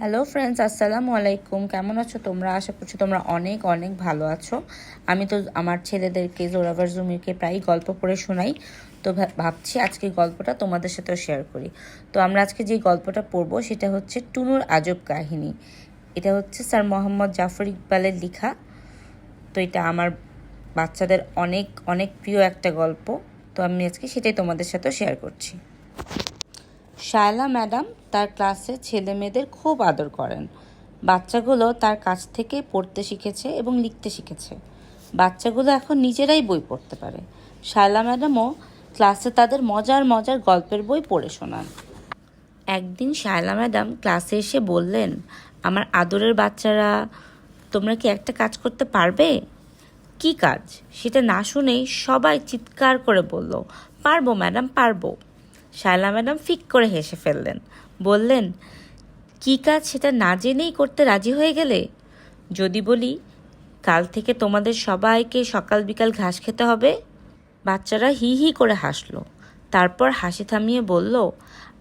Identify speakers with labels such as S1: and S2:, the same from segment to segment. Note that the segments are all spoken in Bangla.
S1: হ্যালো ফ্রেন্ডস আসসালামু আলাইকুম। কেমন আছো তোমরা? আশা করছি তোমরা অনেক অনেক ভালো আছো। আমি তো আমার ছেলেদেরকে, জোরাভার জুমিকে প্রায় গল্প পড়ে শোনাই। তো ভাবছি আজকে গল্পটা তোমাদের সাথেও শেয়ার করি। তো আমরা আজকে যে গল্পটা পড়ব, সেটা হচ্ছে টুনুর আজব কাহিনী। এটা হচ্ছে স্যার মোহাম্মদ জাফর ইকবালের লেখা। তো এটা আমার বাচ্চাদের অনেক অনেক প্রিয় একটা গল্প। তো আমি আজকে সেটাই তোমাদের সাথেও শেয়ার করছি। শায়লা ম্যাডাম তার ক্লাসে ছেলে মেয়েদের খুব আদর করেন। বাচ্চাগুলো তার কাছ থেকে পড়তে শিখেছে এবং লিখতে শিখেছে। বাচ্চাগুলো এখন নিজেরাই বই পড়তে পারে। শায়লা ম্যাডামও ক্লাসে তাদের মজার মজার গল্পের বই পড়ে শোনান। একদিন শায়লা ম্যাডাম ক্লাসে এসে বললেন, আমার আদরের বাচ্চারা, তোমরা কি একটা কাজ করতে পারবে? কি কাজ? সেটা না শুনেই সবাই চিৎকার করে বলল, পারব ম্যাডাম, পারব শায়লা ম্যাডাম ফিক করে হেসে ফেললেন। বললেন, কি কাজ সেটা না জেনেই করতে রাজি হয়ে গেলে? যদি বলি, কাল থেকে তোমাদের সবাইকে সকাল বিকাল ঘাস খেতে হবে? বাচ্চারা হি হি করে হাসলো। তারপর হাসি থামিয়ে বলল,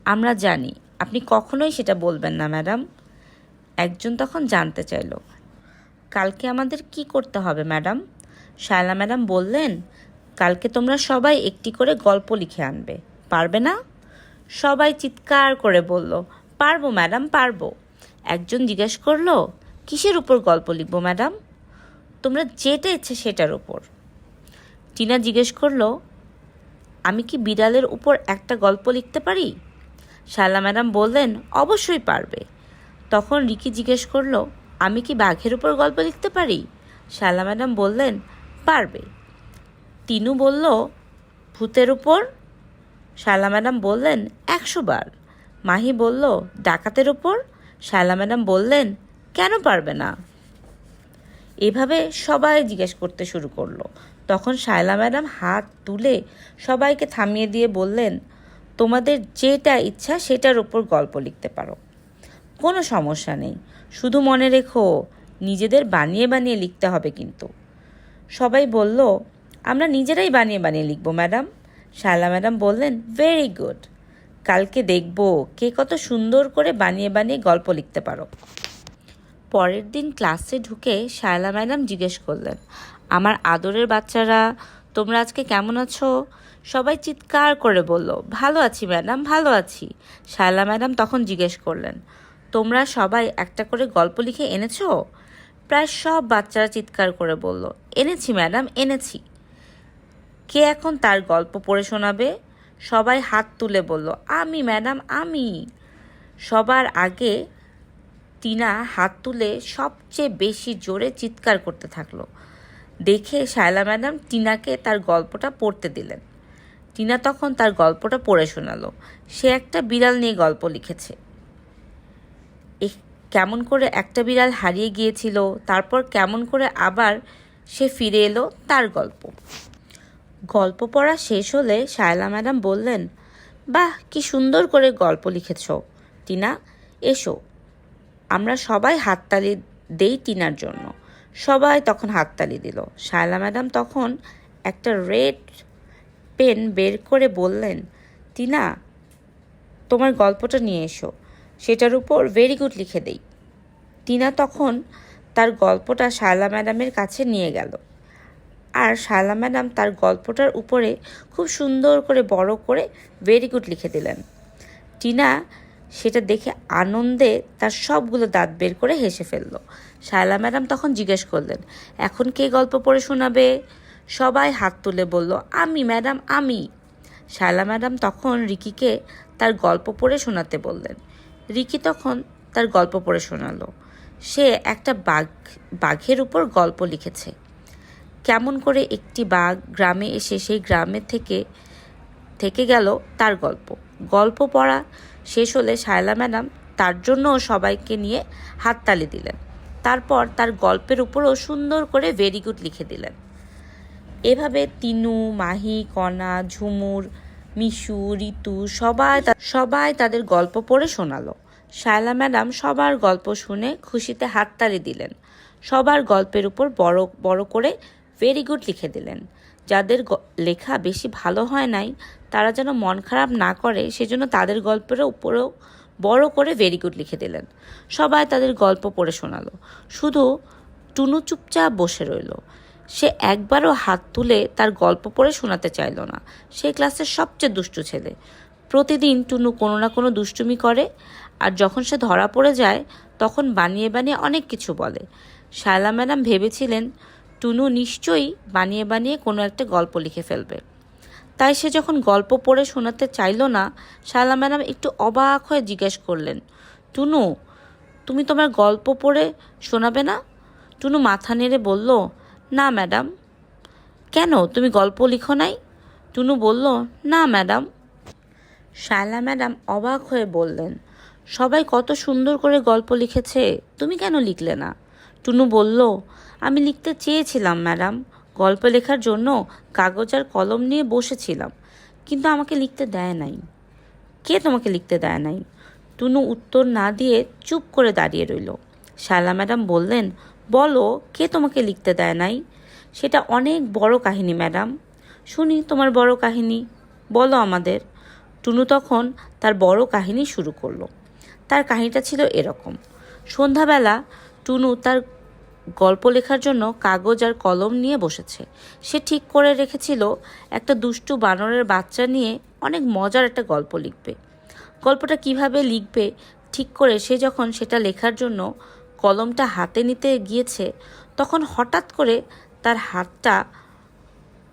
S1: আমরা জানি, আপনি কখনোই সেটা বলবেন না, ম্যাডাম। একজন তখন জানতে চাইল, কালকে আমাদের কি করতে হবে, ম্যাডাম? শায়লা ম্যাডাম বললেন, কালকে তোমরা সবাই একটি করে গল্প লিখে আনবে। পারবে না? সবাই চিৎকার করে বলল, পারব ম্যাডাম, পারব। একজন জিজ্ঞেস করল, কিসের উপর গল্প লিখব ম্যাডাম? তোমরা যেটা ইচ্ছে সেটার উপর। টিনা জিজ্ঞেস করল, আমি কি বিড়ালের উপর একটা গল্প লিখতে পারি? শালা ম্যাডাম বললেন, অবশ্যই পারবে। তখন রিকি জিজ্ঞেস করল, আমি কি বাঘের উপর গল্প লিখতে পারি? শালা ম্যাডাম বললেন, পারবে। তিনু বলল, ভূতের উপর? শালা ম্যাডাম বললেন, একশো বার। মাহি বলল, ডাকাতের ওপর? শালা ম্যাডাম বললেন, কেন পারবে না? এভাবে সবাই জিজ্ঞেস করতে শুরু করল। তখন শায়লা ম্যাডাম হাত তুলে সবাইকে থামিয়ে দিয়ে বললেন, তোমাদের যেটা ইচ্ছা সেটার ওপর গল্প লিখতে পারো। কোনো সমস্যা নেই। শুধু মনে রেখো, নিজেদের বানিয়ে বানিয়ে লিখতে হবে কিন্তু। সবাই বলল, আমরা নিজেরাই বানিয়ে বানিয়ে লিখব, ম্যাডাম। শায়লা ম্যাডাম বললেন ভেরি গুড কালকে দেখব কে কত সুন্দর করে বানিয়ে বানিয়ে গল্প লিখতে পারো। পরের দিন ক্লাসে ঢুকে শায়লা ম্যাডাম জিজ্ঞেস করলেন, আমার আদরের বাচ্চারা, তোমরা আজকে কেমন আছো? সবাই চিৎকার করে বলল, ভালো আছি ম্যাডাম, ভালো আছি। শায়লা ম্যাডাম তখন জিজ্ঞেস করলেন, তোমরা সবাই একটা করে গল্প লিখে এনেছো? প্রায় সব বাচ্চারা চিৎকার করে বলল, এনেছি ম্যাডাম, এনেছি। কে এখন তার গল্প পড়ে শোনাবে? সবাই হাত তুলে বলল, আমি, ম্যাডাম, আমি। সবার আগে টিনা হাত তুলে সবচেয়ে বেশি জোরে চিৎকার করতে থাকল। দেখে শায়লা ম্যাডাম টিনাকে তার গল্পটা পড়তে দিলেন। টিনা তখন তার গল্পটা পড়ে শোনালো। সে একটা বিড়াল নিয়ে গল্প লিখেছে। কেমন করে একটা বিড়াল হারিয়ে গিয়েছিল, তারপর কেমন করে আবার সে ফিরে এলো তার গল্প। গল্প পড়া শেষ হলে শায়লা ম্যাডাম বললেন, বাহ, কি সুন্দর করে গল্প লিখেছ। টিনা, এসো। আমরা সবাই হাততালি দেই টিনার জন্য। সবাই তখন হাততালি দিল। শায়লা ম্যাডাম তখন একটা রেড পেন বের করে বললেন, টিনা, তোমার গল্পটা নিয়ে এসো। সেটার উপর ভেরি গুড লিখে দেই। টিনা তখন তার গল্পটা শায়লা ম্যাডামের কাছে নিয়ে গেল। আর শায়লা ম্যাডাম তার গল্পটার উপরে খুব সুন্দর করে বড় করে ভেরি গুড লিখে দিলেন। টিনা সেটা দেখে আনন্দে তার সবগুলো দাঁত বের করে হেসে ফেলল। শায়লা ম্যাডাম তখন জিজ্ঞেস করলেন, এখন কে গল্প পড়ে শোনাবে? সবাই হাত তুলে বলল, আমি ম্যাডাম, আমি। শায়লা ম্যাডাম তখন রিকিকে তার গল্প পড়ে শোনাতে বললেন। রিকি তখন তার গল্প পড়ে শোনালো। সে একটা বাঘ, বাঘের উপর গল্প লিখেছে। কেমন করে একটি বাঘ গ্রামে এসে সেই গ্রামে থেকে থেকে গেল তার গল্প। গল্প পড়া শেষ হলে শায়লা ম্যাডাম তার জন্যও সবাইকে নিয়ে হাততালি দিলেন। তারপর তার গল্পের উপরও সুন্দর করে ভেরি গুড লিখে দিলেন। এভাবে তিনু, মাহি কণা ঝুমুর, মিশু, ঋতু সবাই সবাই তাদের গল্প পড়ে শোনালো। শায়লা ম্যাডাম সবার গল্প শুনে খুশিতে হাততালি দিলেন। সবার গল্পের উপর বড় বড় করে ভেরি গুড লিখে দিলেন। যাদের লেখা বেশি ভালো হয় নাই, তারা যেন মন খারাপ না করে, সেজন্য তাদের গল্পের উপরেও বড় করে ভেরি গুড লিখে দিলেন। সবাই তাদের গল্প পড়ে শোনালো। শুধু টুনু চুপচাপ বসে রইল। সে একবারও হাত তুলে তার গল্প পড়ে শোনাতে চাইল না। সে ক্লাসের সবচেয়ে দুষ্টু ছেলে। প্রতিদিন টুনু কোনো না কোনো দুষ্টুমি করে, আর যখন সে ধরা পড়ে যায়, তখন বানিয়ে বানিয়ে অনেক কিছু বলে। শায়লা ম্যাডাম ভেবেছিলেন টুনু নিশ্চয়ই বানিয়ে বানিয়ে কোনো একটা গল্প লিখে ফেলবে। তাই সে যখন গল্প পড়ে শোনাতে চাইল না শায়লা ম্যাডাম একটু অবাক হয়ে জিজ্ঞেস করলেন, টুনু, তুমি তোমার গল্প পড়ে শোনাবে না? টুনু মাথা নেড়ে বলল, না ম্যাডাম। কেন? তুমি গল্প লিখো নাই? টুনু বলল, না ম্যাডাম। শায়লা ম্যাডাম অবাক হয়ে বললেন, সবাই কত সুন্দর করে গল্প লিখেছে, তুমি কেন লিখলে না? টুনু বলল আমি লিখতে চেয়েছিলাম, ম্যাডাম। গল্প লেখার জন্য কাগজ আর কলম নিয়ে বসেছিলাম, কিন্তু আমাকে লিখতে দেয় নাই। কে তোমাকে লিখতে দেয় নাই? টুনু উত্তর না দিয়ে চুপ করে দাঁড়িয়ে রইল। শায়লা ম্যাডাম বললেন, বলো, কে তোমাকে লিখতে দেয় নাই? সেটা অনেক বড় কাহিনী, ম্যাডাম। শুনি তোমার বড় কাহিনী। বলো আমাদের। টুনু তখন তার বড় কাহিনী শুরু করল। তার কাহিনীটা ছিল এরকম। সন্ধ্যাবেলা টুনু তার গল্প লেখার জন্য কাগজ আর কলম নিয়ে বসেছে। সে ঠিক করে রেখেছিল একটা দুষ্টু বানরের বাচ্চা নিয়ে অনেক মজার একটা গল্প লিখবে। গল্পটা কীভাবে লিখবে ঠিক করে সে যখন সেটা লেখার জন্য কলমটা হাতে নিতে গিয়েছে, তখন হঠাৎ করে তার হাতটা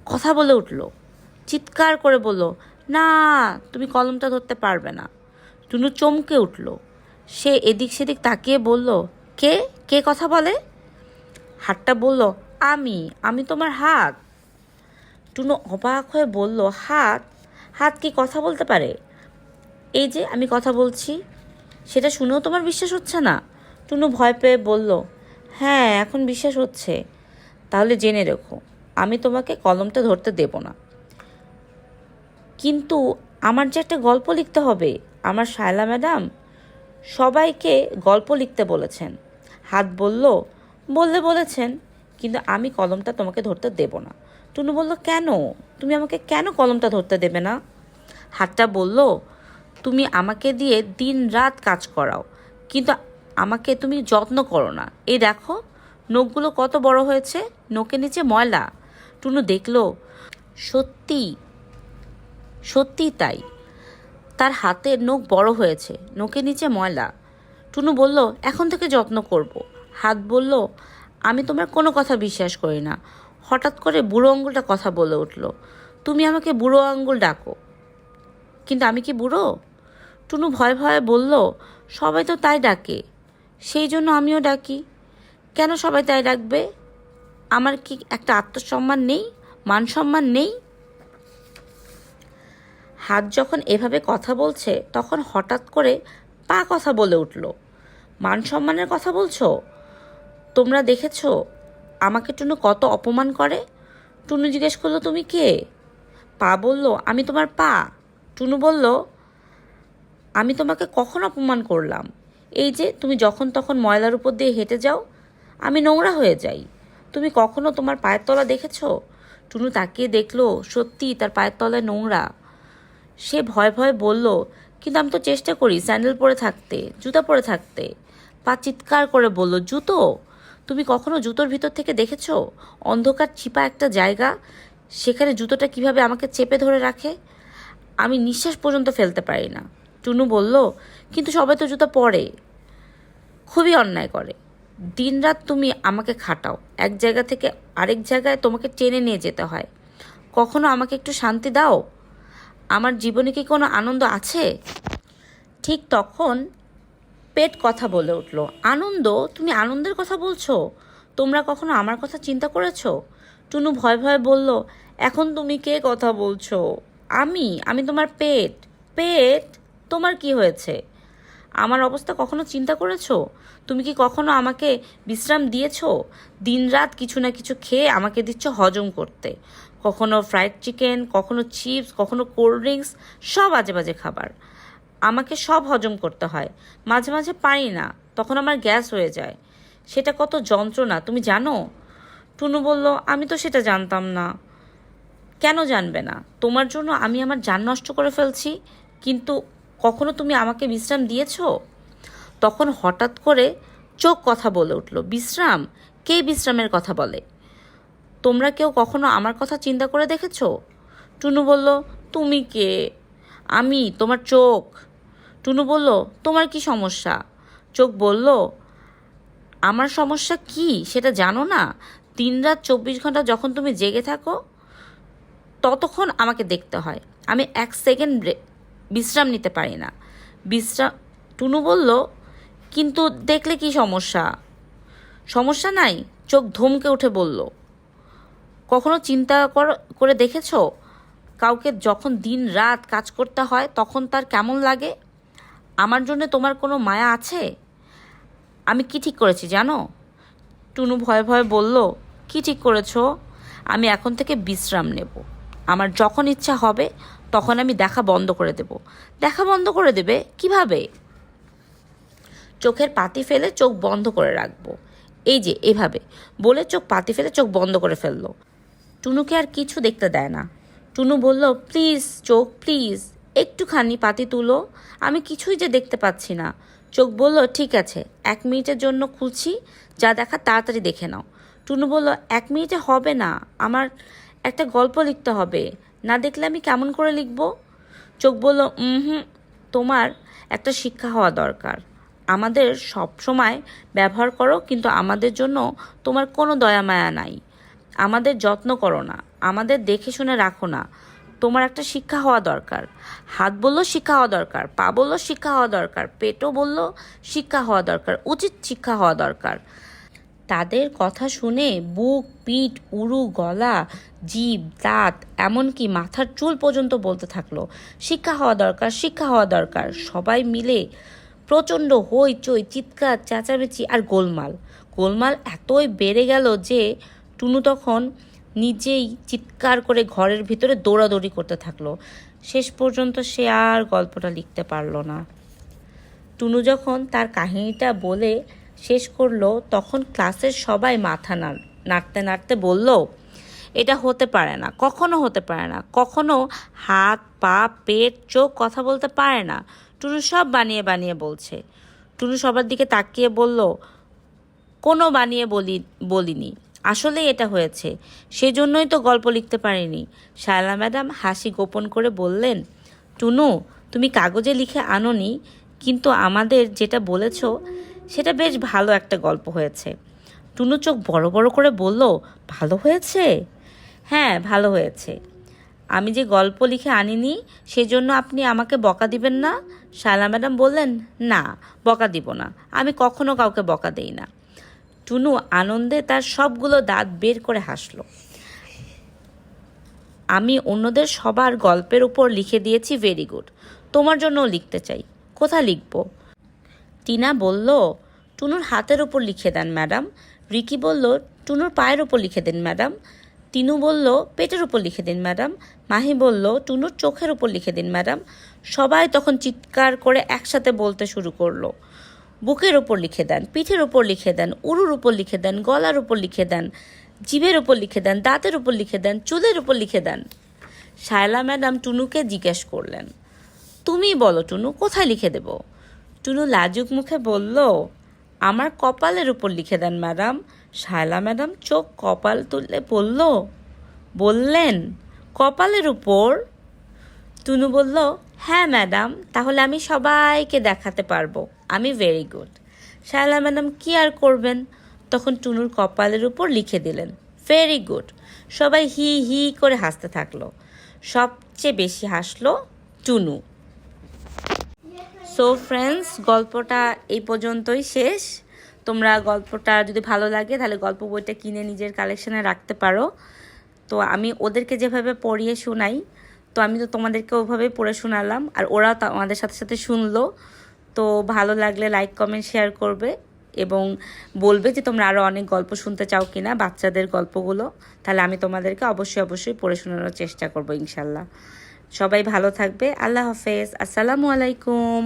S1: কথা বলে উঠল। চিৎকার করে বলল, না, তুমি কলমটা ধরতে পারবে না। টুনু চমকে উঠল। সে এদিক সেদিক তাকিয়ে বলল, কে? কে কথা বলে? হাতটা বলল, আমি আমি তোমার হাত। টুনু অবাক হয়ে বলল, হাত? হাত কি কথা বলতে পারে? এই যে, আমি কথা বলছি। সেটা শুনেও তোমার বিশ্বাস হচ্ছে না? টুনু ভয় পেয়ে বলল হ্যাঁ এখন বিশ্বাস হচ্ছে। তাহলে জেনে রেখো, আমি তোমাকে কলমটা ধরতে দেব না। কিন্তু আমার যে একটা গল্প লিখতে হবে, আমার শায়লা ম্যাডাম সবাইকে গল্প লিখতে বলেছেন। হাত বলল বললে বলেছেন, কিন্তু আমি কলমটা তোমাকে ধরতে দেব না। টুনু বলল, কেন? তুমি আমাকে কেন কলমটা ধরতে দেবে না? হাতটা বলল, তুমি আমাকে দিয়ে দিন রাত কাজ করাও, কিন্তু আমাকে তুমি যত্ন করো না। এই দেখো, নখগুলো কত বড় হয়েছে, নখের নিচে ময়লা। টুনু দেখল, সত্যি সত্যি তাই। তার হাতের নখ বড় হয়েছে, নখের নিচে ময়লা। টুনু বলল, এখন থেকে যত্ন করব। হাত বলল, আমি তোমার কোনো কথা বিশ্বাস করি না। হঠাৎ করে বুড়ো আঙ্গুলটা কথা বলে উঠল, তুমি আমাকে বুড়ো আঙ্গুল ডাকো। কিন্তু আমি কি বুড়ো? টুনু ভয় ভয়ে বলল, সবাই তো তাই ডাকে, সেই জন্য আমিও ডাকি। কেন সবাই তাই ডাকবে? আমার কি একটা আত্মসম্মান নেই? মান সম্মান নেই? হাত যখন এভাবে কথা বলছে, তখন হঠাৎ করে পা কথা বলে উঠল, মান সম্মানের কথা বলছো? তোমরা দেখেছ? আমাকে টুনু কত অপমান করে? টুনু জিজ্ঞেস করল, তুমি কে? পা বলল, আমি তোমার পা। টুনু বলল, আমি তোমাকে কখন অপমান করলাম। এই যে, তুমি যখন তখন ময়লার উপর দিয়ে হেঁটে যাও, আমি নোংরা হয়ে যাই। তুমি কখনো তোমার পায়ের তলা দেখেছ? টুনু তাকিয়ে দেখল, সত্যি তার পায়ের তলায় নোংরা। সে ভয় ভয় বলল, কিন্তু আমি তো চেষ্টা করি, স্যান্ডেল পরে থাকতে, জুতা পরে থাকতে। পা চিৎকার করে বলল, জুতো? তুমি কখনো জুতোর ভিতর থেকে দেখেছ? অন্ধকার চিপা একটা জায়গা, সেখানে জুতোটা কীভাবে আমাকে চেপে ধরে রাখে? আমি নিঃশ্বাস পর্যন্ত ফেলতে পারি না। টুনু বলল, কিন্তু সবাই তো জুতো পরে। খুবই অন্যায় করে। দিনরাত তুমি আমাকে খাটাও। এক জায়গা থেকে আরেক জায়গায় তোমাকে টেনে নিয়ে যেতে হয়। কখনো আমাকে একটু শান্তি দাও? আমার জীবনে কি কোনো আনন্দ আছে? ঠিক তখন পেট কথা বলে উঠল। আনন্দ, তুমি আনন্দের কথা বলছো? তোমরা কখনো আমার কথা চিন্তা করেছ? টুনু ভয় ভয় বলল, এখন তুমি কে কথা বলছো? আমি? আমি তোমার পেট। পেট? তোমার কি হয়েছে? আমার অবস্থা কখনো চিন্তা করেছ? তুমি কি কখনো আমাকে বিশ্রাম দিয়েছ? দিনরাত কিছু না কিছু খেয়ে আমাকে দিচ্ছ হজম করতে। কখনো ফ্রাইড চিকেন কখনো চিপস কখনো কোল্ড ড্রিঙ্কস সব আজে বাজে খাবার। আমাকে সব হজম করতে হয়। মাঝে মাঝে পারি না, তখন আমার গ্যাস হয়ে যায়। সেটা কত যন্ত্রণা, তুমি জানো? টুনু বলল, আমি তো সেটা জানতাম না। কেন জানবে না? তোমার জন্য আমি আমার যান নষ্ট করে ফেলছি, কিন্তু কখনো তুমি আমাকে বিশ্রাম দিয়েছ? তখন হঠাৎ করে চোখ কথা বলে উঠল, বিশ্রাম? কে বিশ্রামের কথা বলে? তোমরা কেউ কখনো আমার কথা চিন্তা করে দেখেছ? টুনু বলল, তুমি কে? আমি, তোমার চোখ। টুনু বলল, তোমার কি সমস্যা? চোখ বলল, আমার সমস্যা কি? সেটা জানো না? দিন রাত চব্বিশ ঘণ্টা যখন তুমি জেগে থাকো, ততক্ষণ আমাকে দেখতে হয়। আমি এক সেকেন্ড বিশ্রাম নিতে পারি না। বিশ্রাম, টুনু বলল, কিন্তু দেখলে কি সমস্যা? সমস্যা নাই। চোখ ধমকে উঠে বলল, কখনো চিন্তা করে দেখেছ? কাউকে যখন দিন রাত কাজ করতে হয়, তখন তার কেমন লাগে? আমার জন্য তোমার কোনো মায়া আছে? আমি কি ঠিক করেছি জানো? টুনু ভয়ে ভয়ে বলল, কি ঠিক করেছ? আমি এখন থেকে বিশ্রাম নেব। আমার যখন ইচ্ছা হবে, তখন আমি দেখা বন্ধ করে দেব। দেখা বন্ধ করে দেবে? কীভাবে? চোখের পাতি ফেলে চোখ বন্ধ করে রাখব। এই যে, এভাবে। বলে চোখ পাতি ফেলে চোখ বন্ধ করে ফেলল। টুনুকে আর কিছু দেখতে দেয় না। টুনু বলল, প্লিজ, চোখ, প্লিজ। একটুখানি পাতি তুলো। আমি কিছুই যে দেখতে পাচ্ছি না। চোখ বলল, ঠিক আছে, এক মিনিটের জন্য খুলছি। যা দেখা তাড়াতাড়ি দেখে নাও। টুনু বলল, এক মিনিটে হবে না, আমার একটা গল্প লিখতে হবে। না দেখলে আমি কেমন করে লিখব? চোখ বলল হুম, তোমার একটা শিক্ষা হওয়া দরকার। আমাদের সব সময় ব্যবহার করো, কিন্তু আমাদের জন্য তোমার কোনো দয়া মায়া নাই। আমাদের যত্ন করো না। আমাদের দেখে শুনে রাখো না। তোমার একটা শিক্ষা হওয়া দরকার। হাত বলল শিক্ষা হওয়া দরকার, পা বলল শিক্ষা হওয়া দরকার, পেটও বলল শিক্ষা হওয়া দরকার, উচিত শিক্ষা হওয়া দরকার। তাদের কথা শুনে বুক, পিঠ, উরু, গলা জীব দাঁত, এমনকি মাথার চুল পর্যন্ত বলতে থাকল, শিক্ষা হওয়া দরকার, শিক্ষা হওয়া দরকার। সবাই মিলে প্রচণ্ড হইচই, চিৎকার, চেঁচামেচি আর গোলমাল। গোলমাল এতই বেড়ে গেল যে টুনু তখন নিজেই চিৎকার করে ঘরের ভিতরে দৌড়াদৌড়ি করতে থাকল। শেষ পর্যন্ত সে আর গল্পটা লিখতে পারল না। টুনু যখন তার কাহিনীটা বলে শেষ করল, তখন ক্লাসের সবাই মাথা নাড়, নাড়তে নাড়তে বলল, এটা হতে পারে না, কখনো হতে পারে না, কখনো হাত, পা, পেট, চোখ কথা বলতে পারে না। টুনু সব বানিয়ে বানিয়ে বলছে। টুনু সবার দিকে তাকিয়ে বলল, কোনো বানিয়ে বলি, বলিনি। আসলে এটা হয়েছে। সেজন্যই তো গল্প লিখতে পারিনি। শায়লা ম্যাডাম হাসি গোপন করে বললেন, টুনু, তুমি কাগজে লিখে আনোনি, কিন্তু আমাদের যেটা বলেছ, সেটা বেশ ভালো একটা গল্প হয়েছে টুনু চোখ বড় বড় করে বলল, ভালো হয়েছে? হ্যাঁ ভালো হয়েছে। আমি যে গল্প লিখে আনিনি, সেজন্য আপনি আমাকে বকা দিবেন না শায়লা ম্যাডাম বললেন, না, বকা দিব না। আমি কখনো কাউকে বকা দেই না। টুনু আনন্দে তার সবগুলো দাঁত বের করে হাসল। আমি অন্যদের সবার গল্পের উপর লিখে দিয়েছি ভেরি গুড তোমার জন্যও লিখতে চাই। কোথায় লিখব? টিনা বলল, টুনুর হাতের উপর লিখে দেন ম্যাডাম রিকি বলল, টুনুর পায়ের উপর লিখে দিন ম্যাডাম তিনু বলল, পেটের উপর লিখে দিন ম্যাডাম মাহি বলল, টুনুর চোখের উপর লিখে দিন ম্যাডাম সবাই তখন চিৎকার করে একসাথে বলতে শুরু করল। বুকের ওপর লিখে দেন, পিঠের ওপর লিখে দেন, উরুর উপর লিখে দেন, গলার উপর লিখে দেন, জিভের উপর লিখে দেন, দাঁতের উপর লিখে দেন, চুলের উপর লিখে দেন। শায়লা ম্যাডাম টুনুকে জিজ্ঞেস করলেন, তুমি বলো টুনু, কোথায় লিখে দেব? টুনু লাজুক মুখে বলল, আমার কপালের উপর লিখে দেন ম্যাডাম। শায়লা ম্যাডাম চোখ কপাল তুললে বলল, বললেন, কপালের উপর? টুনু বলল হ্যাঁ ম্যাডাম, তাহলে আমি সবাইকে দেখাতে পারব। আমি ভেরি গুড শায়লা ম্যাডাম কি আর করবেন? তখন টুনুর কপালের উপর লিখে দিলেন ভেরি গুড সবাই হি হি করে হাসতে থাকল। সবচেয়ে বেশি হাসলো টুনু। সো ফ্রেন্ডস গল্পটা এই পর্যন্তই শেষ। তোমরা গল্পটা যদি ভালো লাগে, তাহলে গল্প বইটা কিনে নিজের কালেকশনে রাখতে পারো। তো আমি ওদেরকে যেভাবে পড়িয়ে শোনাই, তো আমি তো তোমাদেরকে ওভাবেই পড়ে শোনালাম, আর ওরা আমাদের সাথে সাথে শুনলো। তো ভালো লাগলে লাইক কমেন্ট শেয়ার করবে এবং বলবে যে তোমরা আরও অনেক গল্প শুনতে চাও কি না বাচ্চাদের গল্পগুলো। তাহলে আমি তোমাদেরকে অবশ্যই অবশ্যই পড়ে শোনানোর চেষ্টা করব ইনশাল্লাহ। সবাই ভালো থাকবে। আল্লাহ হাফেজ। আসসালামু আলাইকুম।